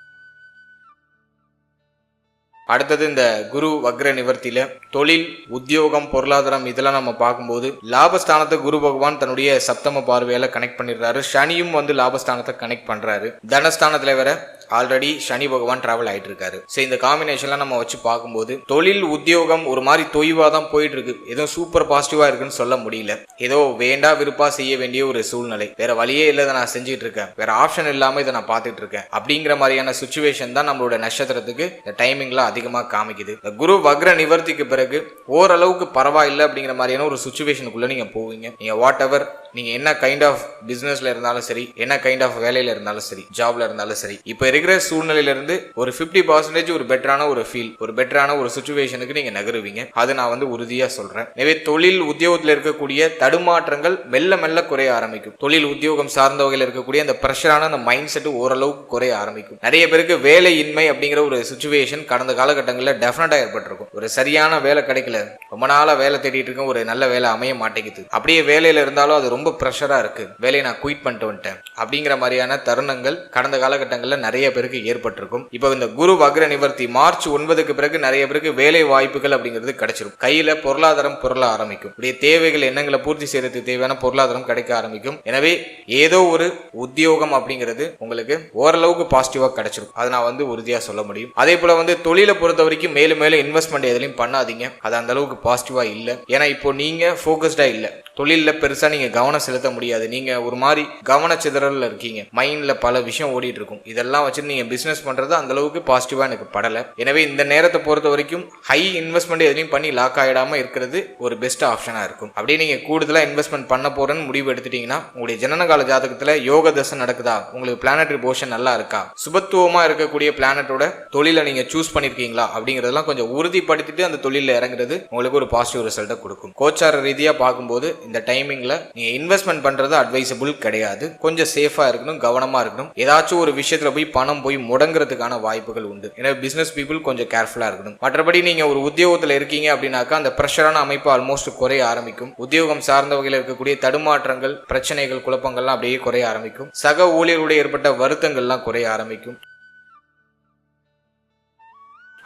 அடுத்தது இந்த குரு வக்ர நிவர்த்தியில தொழில் உத்தியோகம் பொருளாதாரம் இதெல்லாம் நம்ம பார்க்கும்போது லாபஸ்தானத்தை குரு பகவான் தன்னுடைய சப்தம பார்வையால கனெக்ட் பண்ணிடுறாரு. சனியும் வந்து லாபஸ்தானத்தை கனெக்ட் பண்றாரு. தனஸ்தானத்துல வேற ஆல்ரெடி சனி பகவான் டிராவல் ஆயிட்டு இருக்காரு ஸோ இந்த காம்பினேஷன்லாம் நம்ம வச்சு பார்க்கும்போது தொழில் உத்தியோகம் ஒரு மாதிரி தொய்வா தான் போயிட்டு இருக்கு எதுவும் சூப்பர் பாசிட்டிவா இருக்குன்னு சொல்ல முடியல. ஏதோ வேண்டா விருப்பா செய்ய வேண்டிய ஒரு சூழ்நிலை. வேற வழியே இல்லை இதை நான் செஞ்சுட்டு இருக்கேன் வேற ஆப்ஷன் இல்லாம இதை நான் பார்த்துட்டு இருக்கேன் அப்படிங்கிற மாதிரியான சுச்சுவேஷன் தான் நம்மளோட நட்சத்திரத்துக்கு இந்த டைமிங்லாம் அதிகமாக காமிக்குது. இந்த குரு வக்ர நிவர்த்திக்கு பிறகு ஓரளவுக்கு பரவாயில்லை அப்படிங்கிற மாதிரியான ஒரு சுச்சுவேஷனுக்குள்ள நீங்க போவீங்க. நீங்க வாட் எவர் நீங்க என்ன கைண்ட் ஆஃப் பிசினஸ்ல இருந்தாலும் சரி என்ன கைண்ட் ஆஃப் வேலையில இருந்தாலும் சரி ஜாப்ல இருந்தாலும் சரி இப்போ இருக்க இருக்கிற சூழ்நிலையில இருந்து ஒரு ஃபிஃப்டி பர்சன்டேஜ் ஒரு பெட்டரான ஒரு ஃபீல் ஒரு பெட்டரான ஒரு சுச்சுவேஷனுக்கு நீங்க நகருவீங்க. அதை நான் வந்து உறுதியா சொல்றேன். எனவே தொழில் உத்தியோகத்தில் இருக்கக்கூடிய தடுமாற்றங்கள் மெல்ல மெல்ல குறைய ஆரம்பிக்கும். தொழில் உத்தியோகம் சார்ந்த வகையில் இருக்கக்கூடிய அந்த ப்ரெஷரான அந்த மைண்ட் செட் ஓரளவுக்கு குறைய ஆரம்பிக்கும். நிறைய பேருக்கு வேலையின்மை அப்படிங்கிற ஒரு சுச்சுவேஷன் கடந்த காலகட்டங்களில் டெஃபினட்டா ஏற்பட்டிருக்கும். ஒரு சரியான வேலை கிடைக்கல. ரொம்ப நாளா வேலை தேடிட்டு இருக்கேன். ஒரு நல்ல வேலை அமைய மாட்டேங்குது. அப்படியே வேலையில இருந்தாலும் அது ரொம்ப ப்ரெஷரா இருக்கு. வேலையை நான் குயிட் பண்ணிட்டு வந்துட்டேன். அப்படிங்கிற மாதிரியான தருணங்கள் கடந்த காலகட்டங்களில் நிறைய பேருக்கு ஏற்பட்டிருக்கும். இப்போ இந்த குரு வக்ர நிவர்த்தி மார்ச் ஒன்பதுக்கு பிறகு நிறைய பேருக்கு வேலை வாய்ப்புகள் அப்படிங்கிறது கிடைச்சிரும். கையில பொருளாதாரம் பொருள ஆரம்பிக்கும். இப்படியே தேவைகள் எண்ணங்களை பூர்த்தி செய்யறதுக்கு தேவையான பொருளாதாரம் கிடைக்க ஆரம்பிக்கும். எனவே ஏதோ ஒரு உத்தியோகம் அப்படிங்கிறது உங்களுக்கு ஓரளவுக்கு பாசிட்டிவா கிடைச்சிருக்கும் அதை நான் வந்து உறுதியா சொல்ல முடியும். அதே போல வந்து தொழிலை பொறுத்த வரைக்கும் மேலும் மேலும் இன்வெஸ்ட்மெண்ட் எதுலையும் பண்ணாதீங்க. அது அந்த அளவுக்கு பாசிட்டிவா இல்லை. ஏன்னா இப்போ நீங்க ஃபோக்கஸ்டா இல்லை. தொழிலில் பெருசாக நீங்கள் கவனம் செலுத்த முடியாது. நீங்கள் ஒரு மாதிரி கவனச்சிதறலில் இருக்கீங்க. மைண்டில் பல விஷயம் ஓடிட்டு இருக்கும் இதெல்லாம் வச்சு நீங்கள் பிஸ்னஸ் பண்ணுறது அந்த அளவுக்கு எனக்கு படலை. எனவே இந்த நேரத்தை பொறுத்த வரைக்கும் ஹை இன்வெஸ்ட்மெண்ட் எதுலையும் பண்ணி லாக் ஆகிடாமல் இருக்கிறது ஒரு பெஸ்ட் ஆப்ஷனாக இருக்கும். அப்படியே நீங்கள் கூடுதலாக இன்வெஸ்ட்மெண்ட் பண்ண போகிறேன்னு முடிவு எடுத்துட்டீங்கன்னா உங்களுடைய ஜனனகால ஜாதகத்தில் யோக தசை நடக்குதா? உங்களுக்கு பிளானட்ரி போர்ஷன் நல்லா இருக்கா? சுபத்துவமாக இருக்கக்கூடிய பிளானட்டோட தொழிலை நீங்கள் சூஸ் பண்ணியிருக்கீங்களா அப்படிங்கிறதெல்லாம் கொஞ்சம் உறுதிப்படுத்திட்டு அந்த தொழிலில் இறங்குறது உங்களுக்கு ஒரு பாசிட்டிவ் ரிசல்ட்டை கொடுக்கும். கோச்சார ரீதியாக பார்க்கும்போது இந்த டைமிங்ல நீங்க இன்வெஸ்ட்மெண்ட் பண்றது அட்வைசபிள் கிடையாது. கொஞ்சம் சேஃபா இருக்கணும் கவனமா இருக்கணும். ஏதாச்சும் ஒரு விஷயத்துல போய் பணம் போய் முடங்குறதுக்கான வாய்ப்புகள் உண்டு. எனவே பிசினஸ் பீப்புள் கொஞ்சம் கேர்ஃபுல்லா இருக்கணும். மற்றபடி நீங்க ஒரு உத்தியோகத்துல இருக்கீங்க அப்படின்னாக்கா அந்த ப்ரெஷரான அமைப்பு ஆல்மோஸ்ட் குறைய ஆரம்பிக்கும். உத்தியோகம் சார்ந்த வகையில் இருக்கக்கூடிய தடுமாற்றங்கள் பிரச்சனைகள் குழப்பங்கள்லாம் அப்படியே குறைய ஆரம்பிக்கும். சக ஊழியர்களுடைய ஏற்பட்ட வருத்தங்கள்லாம் குறைய ஆரம்பிக்கும்.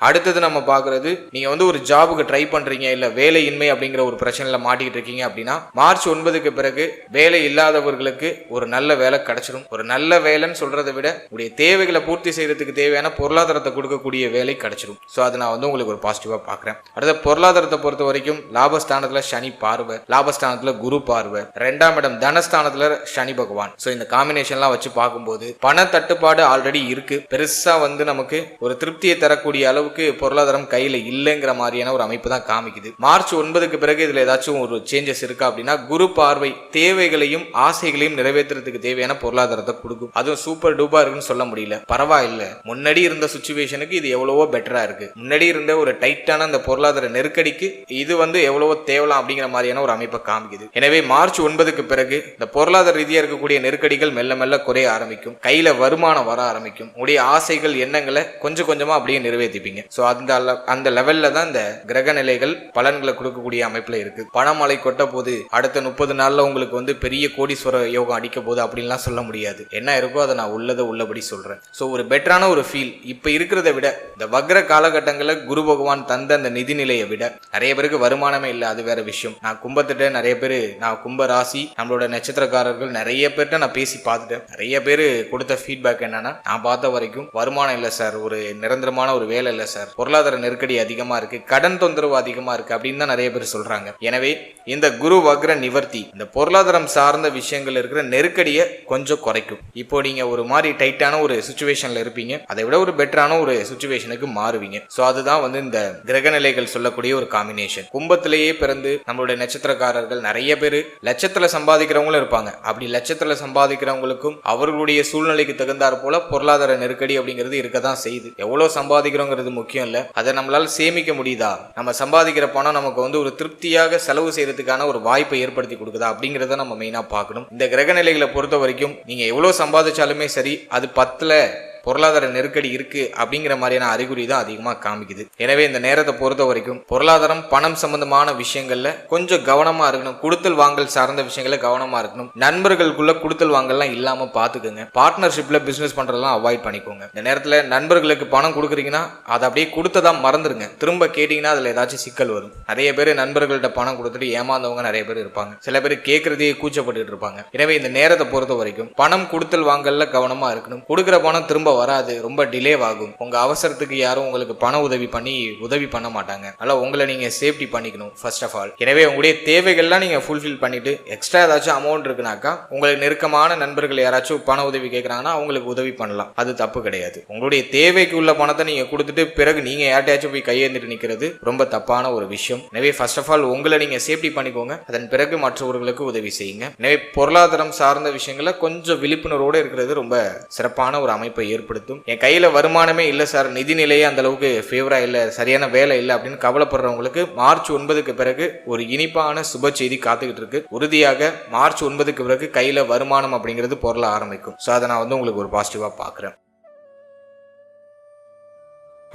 அடுத்தது நம்ம பார்க்கறது நீங்க வந்து ஒரு ஜாபுக்கு ட்ரை பண்றீங்க இல்ல வேலையின்மை அப்படிங்கிற ஒரு பிரச்சனையில் மாட்டிக்கிட்டு இருக்கீங்க அப்படின்னா மார்ச் ஒன்பதுக்கு பிறகு வேலை இல்லாதவர்களுக்கு ஒரு நல்ல வேலை கிடைச்சிடும் ஒரு நல்ல வேலைன்னு சொல்றதை விட உடைய தேவைகளை பூர்த்தி செய்யறதுக்கு தேவையான பொருளாதாரத்தை கொடுக்கக்கூடிய வேலை கிடைச்சிடும் ஸோ அதை நான் வந்து உங்களுக்கு ஒரு பாசிட்டிவா பார்க்குறேன். அடுத்த பொருளாதாரத்தை பொறுத்த வரைக்கும் லாபஸ்தானத்துல சனி பார்வை லாபஸ்தானத்துல குரு பார்வை ரெண்டாம் இடம் தனஸ்தானத்துல சனி பகவான். ஸோ இந்த காம்பினேஷன்லாம் வச்சு பார்க்கும்போது பண தட்டுப்பாடு ஆல்ரெடி இருக்கு. பெருசா வந்து நமக்கு ஒரு திருப்தியை தரக்கூடிய அளவு அளவுக்கு பொருளாதாரம் கையில இல்லைங்கிற மாதிரியான ஒரு அமைப்பு தான் காமிக்குது. மார்ச் ஒன்பதுக்கு பிறகு இதுல ஏதாச்சும் ஒரு சேஞ்சஸ் இருக்கா அப்படின்னா குரு பார்வை தேவைகளையும் ஆசைகளையும் நிறைவேற்றுறதுக்கு தேவையான பொருளாதாரத்தை கொடுக்கும். அதுவும் சூப்பர் டூப்பா இருக்குன்னு சொல்ல முடியல. பரவாயில்ல. முன்னாடி இருந்த சுச்சுவேஷனுக்கு இது எவ்வளவோ பெட்டரா இருக்கு. முன்னாடி இருந்த ஒரு டைட்டான அந்த பொருளாதார நெருக்கடிக்கு இது வந்து எவ்வளவோ தேவலாம் அப்படிங்கிற மாதிரியான ஒரு அமைப்பை காமிக்குது. எனவே மார்ச் ஒன்பதுக்கு பிறகு இந்த பொருளாதார ரீதியா இருக்கக்கூடிய நெருக்கடிகள் மெல்ல மெல்ல குறைய ஆரம்பிக்கும். கையில வருமானம் வர ஆரம்பிக்கும். உடைய ஆசைகள் எண்ணங்களை கொஞ்சம் கொஞ்சமா அப்படியே நிறைவேற்றிப்பீங்க ஸோ அந்த அந்த லெவல்ல தான் இந்த கிரக நிலைகள் பலன்களை கொடுக்கக்கூடிய அமைப்புல இருக்கு. பணமழை கொட்ட போது அடுத்த முப்பது நாள்ல உங்களுக்கு வந்து பெரிய கோடீஸ்வர யோகம் அடிக்க போது அப்படின்லாம் சொல்ல முடியாது. என்ன இருக்கோ அதை நான் உள்ளதை உள்ளபடி சொல்றேன். ஸோ ஒரு பெட்டரான ஒரு ஃபீல் இப்போ இருக்கிறத விட இந்த வக்ர காலகட்டங்களில் குரு பகவான் தந்த அந்த நிதி நிலையை விட நிறைய பேருக்கு வருமானமே இல்லை. அது வேற விஷயம். நான் கும்பத்திட்ட நிறைய பேர் நான் கும்ப ராசி நம்மளோட நட்சத்திரக்காரர்கள் நிறைய பேர்கிட்ட நான் பேசி பார்த்துட்டேன். நிறைய பேர் கொடுத்த ஃபீட்பேக் என்னன்னா நான் பார்த்த வரைக்கும் வருமானம் இல்லை சார். ஒரு நிரந்தரமான ஒரு வேலை இல்லை இல்லை சார். பொருளாதார நெருக்கடி அதிகமா இருக்கு. கடன் தொந்தரவு அதிகமா இருக்கு அப்படின்னு தான் நிறைய பேர் சொல்றாங்க. எனவே இந்த குரு வக்ர நிவர்த்தி இந்த பொருளாதாரம் சார்ந்த விஷயங்கள் இருக்கிற நெருக்கடியை கொஞ்சம் குறைக்கும். இப்போ நீங்க ஒரு மாதிரி டைட்டான ஒரு சுச்சுவேஷன்ல இருப்பீங்க. அதை விட ஒரு பெட்டரான ஒரு சுச்சுவேஷனுக்கு மாறுவீங்க. ஸோ அதுதான் வந்து இந்த கிரக நிலைகள் சொல்லக்கூடிய ஒரு காம்பினேஷன் கும்பத்திலேயே பிறந்து நம்மளுடைய நட்சத்திரக்காரர்கள் நிறைய பேர் லட்சத்துல சம்பாதிக்கிறவங்களும் இருப்பாங்க. அப்படி லட்சத்துல சம்பாதிக்கிறவங்களுக்கும் அவர்களுடைய சூழ்நிலைக்கு தகுந்தாற் போல பொருளாதார நெருக்கடி அப்படிங்கிறது இருக்க தான் செய்யுது. எவ்வளவு சம்பாதிக்கிறோங்கிறது முக்கியம் இல்லை. அதை நம்மளால் சேமிக்க முடியுதா? நம்ம சம்பாதிக்கிற பணம் நமக்கு வந்து ஒரு திருப்தியாக செலவு செய்யறதுக்கான ஒரு வாய்ப்பை ஏற்படுத்தி கொடுக்குதா? அப்படிங்கிறத நம்ம மெயினாக பார்க்கணும். இந்த கிரக நிலைகளை பொறுத்த வரைக்கும் நீங்கள் எவ்வளோ சம்பாதிச்சாலுமே சரி அது பத்தில் பொருளாதார நெருக்கடி இருக்கு அப்படிங்கிற மாதிரியான அறிகுறி தான் அதிகமாக காமிக்குது. எனவே இந்த நேரத்தை பொறுத்த வரைக்கும் பொருளாதாரம் பணம் சம்பந்தமான விஷயங்கள்ல கொஞ்சம் கவனமா இருக்கணும். கொடுத்தல் வாங்கல் சார்ந்த விஷயங்கள கவனமா இருக்கணும். நண்பர்களுக்குள்ள கொடுத்தல் வாங்கல்லாம் இல்லாம பாத்துக்கோங்க. பார்ட்னர்ஷிப்ல பிசினஸ் பண்றதெல்லாம் அவாய்ட் பண்ணிக்கோங்க. இந்த நேரத்துல நண்பர்களுக்கு பணம் கொடுக்குறீங்கன்னா அதை அப்படியே கொடுத்ததா மறந்துருங்க. திரும்ப கேட்டீங்கன்னா அதுல ஏதாச்சும் சிக்கல் வரும். நிறைய பேர் நண்பர்கள்ட்ட பணம் கொடுத்துட்டு ஏமாந்தவங்க நிறைய பேர் இருப்பாங்க. சில பேர் கேட்கறதே கூச்சப்பட்டு இருப்பாங்க. எனவே இந்த நேரத்தை பொறுத்த வரைக்கும் பணம் கொடுத்தல் வாங்கல்ல கவனமா இருக்கணும். கொடுக்குற பணம் திரும்ப வராது ரொம்ப டிலே ஆகும் உங்க அவசரத்துக்கு யாரும் உங்களுக்கு பண உதவி பண்ணி உதவி பண்ண மாட்டாங்க. அதனால உங்களை நீங்க சேஃப்டி பண்ணிக்கணும் ஃபர்ஸ்ட் ஆஃப் ஆல் எனவே உங்களுடைய தேவைகள்லாம் நீங்க ஃபுல்ஃபில் பண்ணிட்டு எக்ஸ்ட்ரா ஏதாச்சும் அமௌண்ட் இருக்குனாக்கா உங்களுக்கு நெருக்கமான நண்பர்கள் யாராச்சும் பண உதவி கேட்கறாங்கன்னா அவங்களுக்கு உதவி பண்ணலாம். அது தப்பு கிடையாது. உங்களுடைய தேவைக்கு உள்ள பணத்தை நீங்க கொடுத்துட்டு பிறகு நீங்க யார்ட்டையாச்சும் போய் கையேந்திட்டு நிக்கிறது ரொம்ப தப்பான ஒரு விஷயம். எனவே ஃபர்ஸ்ட் ஆஃப் ஆல் உங்களை நீங்க சேஃப்டி பண்ணிக்கோங்க. அதன் பிறகு மற்றவர்களுக்கு உதவி செய்யுங்க. எனவே பொருளாதாரம் சார்ந்த விஷயங்களை கொஞ்சம் விழிப்புணர்வோடு இருக்கிறது ரொம்ப சிறப்பான ஒரு அமைப்பை ஏற்படுத்தும். என் கையில் வருமானமே இல்லை சார். நிதிநிலையே அந்த அளவுக்கு ஃபேவரா இல்லை சரியான வேலை இல்லை அப்படின்னு கவலைப்படுறவங்களுக்கு மார்ச் ஒன்பதுக்கு பிறகு ஒரு இனிப்பான சுப செய்தி காத்துக்கிட்டு இருக்கு. உறுதியாக மார்ச் ஒன்பதுக்கு பிறகு கையில வருமானம் அப்படிங்கிறது பொருள ஆரம்பிக்கும். ஸோ அதை நான் வந்து உங்களுக்கு ஒரு பாசிட்டிவாக பார்க்குறேன்.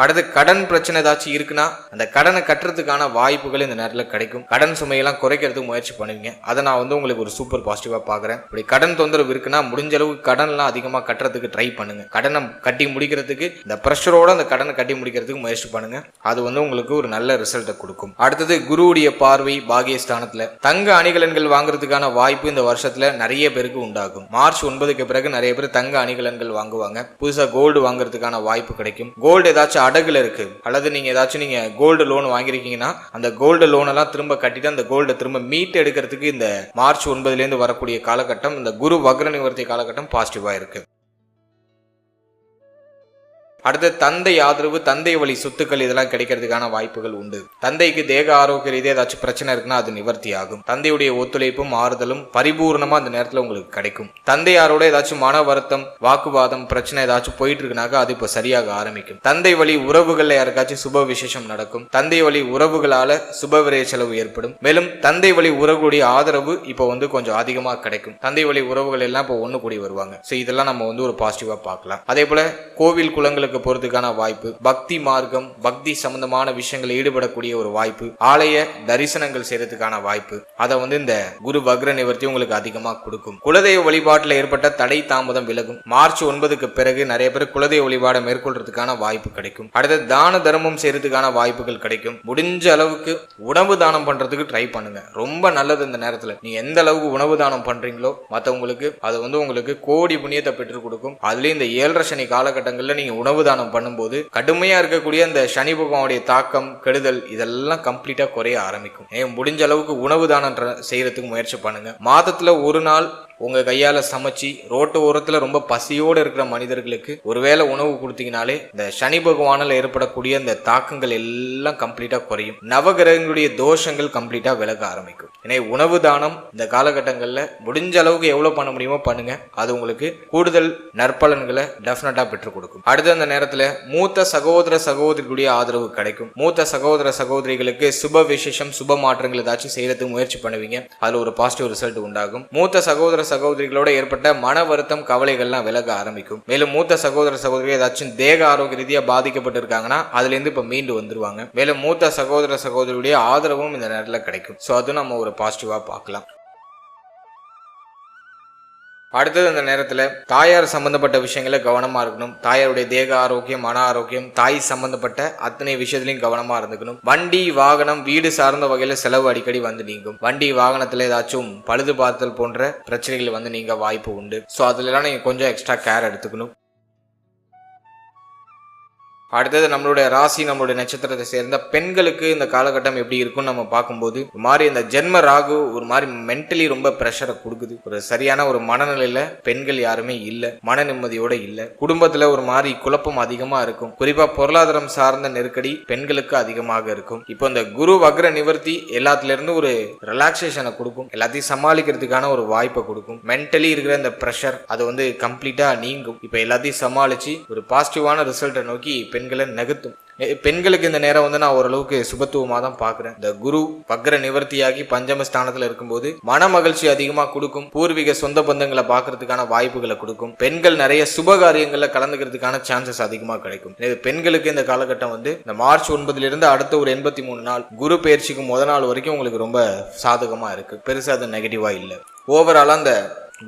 அடுத்து கடன் பிரச்சனை ஏதாச்சும் இருக்குன்னா அந்த கடனை கட்டுறதுக்கான வாய்ப்புகள் இந்த நேரத்தில் கிடைக்கும். கடன் சுமையெல்லாம் குறைக்கிறதுக்கு முயற்சி பண்ணுவீங்க. அதை நான் வந்து உங்களுக்கு ஒரு சூப்பர் பாசிட்டிவாக பார்க்குறேன். இப்படி கடன் தொந்தரவு இருக்குன்னா முடிஞ்ச அளவுக்கு கடன்லாம் அதிகமாக கட்டுறதுக்கு ட்ரை பண்ணுங்க. கடனை கட்டி முடிக்கிறதுக்கு இந்த ப்ரெஷரோட அந்த கடனை கட்டி முடிக்கிறதுக்கு முயற்சி பண்ணுங்க. அது வந்து உங்களுக்கு ஒரு நல்ல ரிசல்ட்டை கொடுக்கும். அடுத்தது குருவுடைய பார்வை பாகியஸ்தானத்தில். தங்க அணிகலன்கள் வாங்குறதுக்கான வாய்ப்பு இந்த வருஷத்தில் நிறைய பேருக்கு உண்டாகும். மார்ச் ஒன்பதுக்கு பிறகு நிறைய பேர் தங்க அணிகலன்கள் வாங்குவாங்க. புதுசாக கோல்டு வாங்குறதுக்கான வாய்ப்பு கிடைக்கும். கோல்டு ஏதாச்சும் அடகுல இருக்கு. அல்லது நீங்க ஏதாச்சும் நீங்க கோல்டு லோன் வாங்கியிருக்கீங்கன்னா அந்த கோல்டு லோன் எல்லாம் திரும்ப கட்டிட்டு அந்த கோல்டை திரும்ப மீட் எடுக்கிறதுக்கு இந்த மார்ச் ஒன்பதுல இருந்து வரக்கூடிய காலகட்டம் இந்த குரு வக்ர நிவர்த்தி காலகட்டம் பாசிட்டிவா இருக்கு. அடுத்து தந்தை ஆதரவு தந்தை வழி சொத்துக்கள் இதெல்லாம் கிடைக்கிறதுக்கான வாய்ப்புகள் உண்டு. தந்தைக்கு தேக ஆரோக்கிய ரீதியாக ஏதாச்சும் பிரச்சனை இருக்குன்னா அது நிவர்த்தி ஆகும் தந்தையுடைய ஒத்துழைப்பும் ஆறுதலும் பரிபூர்ணமா அந்த நேரத்தில் உங்களுக்கு கிடைக்கும். தந்தையாரோட ஏதாச்சும் மன வருத்தம் வாக்குவாதம் பிரச்சனை ஏதாச்சும் போயிட்டு இருக்குனாக்கா அது இப்போ சரியாக ஆரம்பிக்கும். தந்தை வழி உறவுகள்ல யாருக்காச்சும் சுப விசேஷம் நடக்கும். தந்தை வழி உறவுகளால சுப விரைய செலவு ஏற்படும். மேலும் தந்தை வழி உறவுடைய ஆதரவு இப்போ வந்து கொஞ்சம் அதிகமாக கிடைக்கும். தந்தை வழி உறவுகள் எல்லாம் இப்போ ஒன்று கூடி வருவாங்க. ஸோ இதெல்லாம் நம்ம வந்து ஒரு பாசிட்டிவாக பார்க்கலாம். அதே போல கோவில் குளங்களுக்கு போறதுக்கான வாய்ப்பு பக்தி மார்க்கம் பக்தி சம்பந்தமான விஷயங்கள் ஈடுபடக்கூடிய ஒரு வாய்ப்பு ஆலய தரிசனங்கள் செய்யறதுக்கான வாய்ப்பு அதை வந்து இந்த குரு வக்ர நிவர்த்தி உங்களுக்கு அதிகமாக கொடுக்கும். குலதெய்வ வழிபாட்டில் ஏற்பட்ட தடை தாமதம் விலகும். மார்ச் ஒன்பதுக்கு பிறகு நிறைய பேர் குலதெய்வ வழிபாடை மேற்கொள்றதுக்கான வாய்ப்பு கிடைக்கும். அடுத்த தான தர்மம் செய்யறதுக்கான வாய்ப்புகள் கிடைக்கும். முடிஞ்ச அளவுக்கு உணவு தானம் பண்றதுக்கு ட்ரை பண்ணுங்க. ரொம்ப நல்லது இந்த நேரத்தில். நீ எந்த அளவுக்கு உணவு தானம் பண்றீங்களோ மற்றவங்களுக்கு அது வந்து உங்களுக்கு கோடி புண்ணியத்தை பெற்றுக் கொடுக்கும். அதுலயும் இந்த ஏழரை சனி காலகட்டங்களில் நீங்க உணவு தானம் பண்ணும்போது கடுமையா இருக்கக்கூடிய அந்த சனி பகவானுடைய தாக்கம் கெடுதல் இதெல்லாம் கம்ப்ளீட்டா குறைய ஆரம்பிக்கும். முடிஞ்ச அளவுக்கு உணவு தானம் செய்யறதுக்கு முயற்சி பண்ணுங்க. மாதத்துல ஒரு நாள் உங்க கையால சமைச்சு ரோட்டு ஓரத்துல ரொம்ப பசியோடு இருக்கிற மனிதர்களுக்கு ஒருவேளை உணவு கொடுத்தீங்கனாலே இந்த சனி பகவானால் ஏற்படக்கூடிய அந்த தாக்கங்கள் எல்லாம் கம்ப்ளீட்டா குறையும். நவகிரகங்களுடைய தோஷங்கள் கம்ப்ளீட்டா விலக ஆரம்பிக்கும். எனவே உணவு தானம் இந்த காலகட்டங்களில் முடிஞ்ச அளவுக்கு எவ்வளவு பண்ண முடியுமோ பண்ணுங்க. அது உங்களுக்கு கூடுதல் நற்பலன்களை டெஃபினட்டா பெற்றுக் கொடுக்கும். அடுத்து அந்த நேரத்தில் மூத்த சகோதர சகோதரிகளுடைய ஆதரவு கிடைக்கும். மூத்த சகோதர சகோதரிகளுக்கு சுப விசேஷம் சுப மாற்றங்கள் ஏதாச்சும் செய்யறதுக்கு முயற்சி பண்ணுவீங்க. அதுல ஒரு பாசிட்டிவ் ரிசல்ட் உண்டாகும். மூத்த சகோதர சகோதரிகளோட ஏற்பட்ட மன வருத்தம் கவலைகள்லாம் விலக ஆரம்பிக்கும். மேலும் மூத்த சகோதர சகோதரி ஏதாச்சும் தேக ஆரோக்கிய ரீதியா பாதிக்கப்பட்டு இருக்காங்கன்னா அதுல இருந்து இப்ப மீண்டு வந்துருவாங்க. மேலும் மூத்த சகோதர சகோதரியுடைய ஆதரவும் இந்த நேரத்தில் கிடைக்கும். ஸோ அது நம்ம ஒரு பாசிட்டிவா பார்க்கலாம். அடுத்தது அந்த நேரத்தில் தாயார் சம்பந்தப்பட்ட விஷயங்கள கவனமாக இருக்கணும். தாயாருடைய தேக ஆரோக்கியம் மன ஆரோக்கியம் தாய் சம்பந்தப்பட்ட அத்தனை விஷயத்துலையும் கவனமாக இருந்துக்கணும். வண்டி வாகனம் வீடு சார்ந்த வகையில் செலவு அடிக்கடி வந்து நீங்கும். வண்டி வாகனத்தில் ஏதாச்சும் பழுது பார்த்தல் போன்ற பிரச்சனைகள் வந்து நீங்க வாய்ப்பு உண்டு. ஸோ அதுலலாம் நீங்கள் கொஞ்சம் எக்ஸ்ட்ரா கேர் எடுத்துக்கணும். அடுத்தது நம்மளுடைய ராசி நம்மளுடைய நட்சத்திரத்தை சேர்ந்த பெண்களுக்கு இந்த காலகட்டம் எப்படி இருக்கும்னு நம்ம பார்க்கும்போது ஒரு மாதிரி இந்த ஜென்ம ராகு ஒரு மாதிரி மென்டலி ரொம்ப ப்ரெஷரை கொடுக்குது. ஒரு சரியான ஒரு மனநிலையில பெண்கள் யாருமே இல்லை மன நிம்மதியோட இல்லை. குடும்பத்துல ஒரு மாதிரி குழப்பம் அதிகமா இருக்கும். குறிப்பா பொருளாதாரம் சார்ந்த நெருக்கடி பெண்களுக்கு அதிகமாக இருக்கும். இப்போ இந்த குரு வக்ர நிவர்த்தி எல்லாத்துல இருந்து ஒரு ரிலாக்ஸேஷனை கொடுக்கும். எல்லாத்தையும் சமாளிக்கிறதுக்கான ஒரு வாய்ப்பை கொடுக்கும். மென்டலி இருக்கிற இந்த ப்ரெஷர் அது வந்து கம்ப்ளீட்டா நீங்கும். இப்போ எல்லாத்தையும் சமாளிச்சு ஒரு பாசிட்டிவான ரிசல்ட்டை நோக்கி பெண்களை நகர்த்தும். பெண்களுக்கு இந்த நேரம் வந்து நான் ஓரளவுக்கு சுபத்துவமாக தான் பார்க்குறேன். இந்த குரு வக்ர நிவர்த்தியாகி பஞ்சம ஸ்தானத்தில் இருக்கும்போது மன மகிழ்ச்சி அதிகமாக கொடுக்கும். பூர்வீக சொந்த பந்தங்களை பார்க்கறதுக்கான வாய்ப்புகளை கொடுக்கும். பெண்கள் நிறைய சுப காரியங்களில் கலந்துக்கிறதுக்கான சான்சஸ் அதிகமாக கிடைக்கும். பெண்களுக்கு இந்த காலகட்டம் வந்து இந்த மார்ச் ஒன்பதுலேருந்து அடுத்த ஒரு எண்பத்தி மூணு நாள் குரு பயிற்சிக்கு முத நாள் வரைக்கும் உங்களுக்கு ரொம்ப சாதகமாக இருக்குது பெருசாக அது நெகட்டிவாக இல்லை. ஓவராலாக அந்த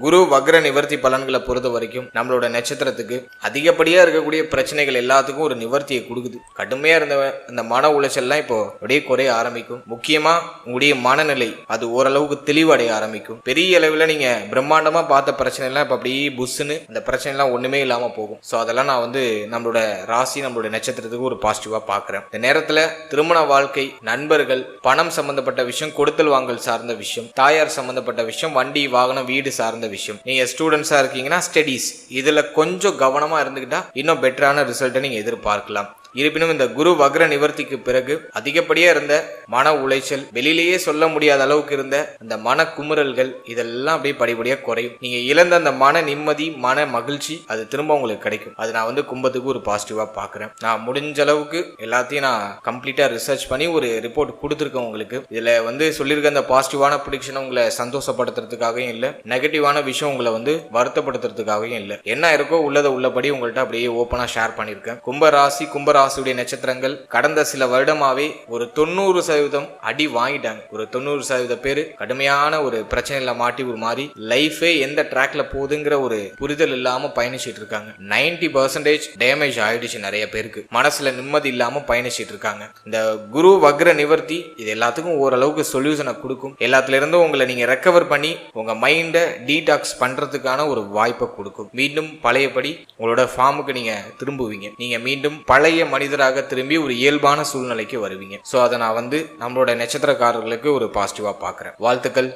குரு வக்ர நிவர்த்தி பலன்களை பொறுத்த வரைக்கும் நம்மளோட நட்சத்திரத்துக்கு அதிகப்படியாக இருக்கக்கூடிய பிரச்சனைகள் எல்லாத்துக்கும் ஒரு நிவர்த்தியை கொடுக்குது. கடுமையாக இருந்த இந்த மன உளைச்சல்லாம் இப்போ அப்படியே குறைய ஆரம்பிக்கும். முக்கியமாக உங்களுடைய மனநிலை அது ஓரளவுக்கு தெளிவடைய ஆரம்பிக்கும். பெரிய அளவில் நீங்கள் பிரம்மாண்டமாக பார்த்த பிரச்சனைலாம் இப்போ அப்படியே புஷ்ஷுன்னு அந்த பிரச்சனைலாம் ஒன்றுமே இல்லாமல் போகும். ஸோ அதெல்லாம் நான் வந்து நம்மளோட ராசி நம்மளோட நட்சத்திரத்துக்கு ஒரு பாசிட்டிவாக பார்க்குறேன். இந்த நேரத்தில் திருமண வாழ்க்கை நண்பர்கள் பணம் சம்மந்தப்பட்ட விஷயம் கொடுத்தல் வாங்கல் சார்ந்த விஷயம் தாயார் சம்மந்தப்பட்ட விஷயம் வண்டி வாகனம் வீடு சார்ந்த விஷயம். நீங்க ஸ்டூடெண்ட்ஸா இருக்கீங்கன்னா ஸ்டடீஸ் இதுல கொஞ்சம் கவனமா இருந்துக்கிட்டா இன்னும் பெட்டரான ரிசல்ட்டை நீங்க எதிர்பார்க்கலாம். இருப்பினும் இந்த குரு வக்ர நிவர்த்திக்கு பிறகு அதிகப்படியா இருந்த மன உளைச்சல் வெளியிலேயே சொல்ல முடியாத அளவுக்கு இருந்த அந்த மன குமுறல்கள் இதெல்லாம் அப்படியே படிப்படியா குறையும். நீங்க இழந்த அந்த மன நிம்மதி மன மகிழ்ச்சி அது திரும்ப உங்களுக்கு கிடைக்கும். அது நான் வந்து கும்பத்துக்கு ஒரு பாசிட்டிவா பாக்குறேன் நான் முடிஞ்ச அளவுக்கு எல்லாத்தையும் நான் கம்ப்ளீட்டா ரிசர்ச் பண்ணி ஒரு ரிப்போர்ட் கொடுத்துருக்கேன் உங்களுக்கு. இதுல வந்து சொல்லியிருக்க அந்த பாசிட்டிவான ப்ரிடிக்ஷனை உங்களை சந்தோஷப்படுத்துறதுக்காகவும் இல்லை நெகட்டிவான விஷயம் உங்களை வந்து வருத்தப்படுத்துறதுக்காகவும் இல்லை. என்ன இருக்கோ உள்ளதை உள்ளபடி உங்கள்கிட்ட அப்படியே ஓப்பனாக ஷேர் பண்ணியிருக்கேன். கும்ப ராசி கும்ப ராசியுடைய நட்சத்திரங்கள் கடந்த சில வருடமாவே ஒரு தொண்ணூறு சதவீதம் அடி வாங்கிட்டாங்க. ஒரு தொண்ணூறு சதவீத பேர் கடுமையான ஒரு பிரச்சனையில மாட்டி ஒரு மாதிரி லைஃபே எந்த ட்ராக்ல போகுதுங்கிற ஒரு புரிதல் இல்லாம பயணிச்சிட்டு இருக்காங்க. 90% பர்சன்டேஜ் டேமேஜ் ஆயிடுச்சு நிறைய பேருக்கு. மனசுல நிம்மதி இல்லாம பயணிச்சிட்டு இருக்காங்க. இந்த குரு வக்ர நிவர்த்தி இது எல்லாத்துக்கும் ஓரளவுக்கு சொல்யூஷனை கொடுக்கும். எல்லாத்துல இருந்தும் உங்களை நீங்க ரெக்கவர் பண்ணி உங்க மைண்டை டீடாக்ஸ் பண்றதுக்கான ஒரு வாய்ப்பை கொடுக்கும். மீண்டும் பழையபடி உங்களோட ஃபார்முக்கு நீங்க திரும்புவீங்க. நீங்க மீண்டும் பழைய மனிதராக திரும்பி ஒரு இயல்பான சூழ்நிலைக்கு வருவீங்க. ஸோ அதை நான் வந்து நம்மளோட நட்சத்திரக்காரர்களுக்கு ஒரு பாசிட்டிவா பார்க்குறேன். வாழ்த்துக்கள்.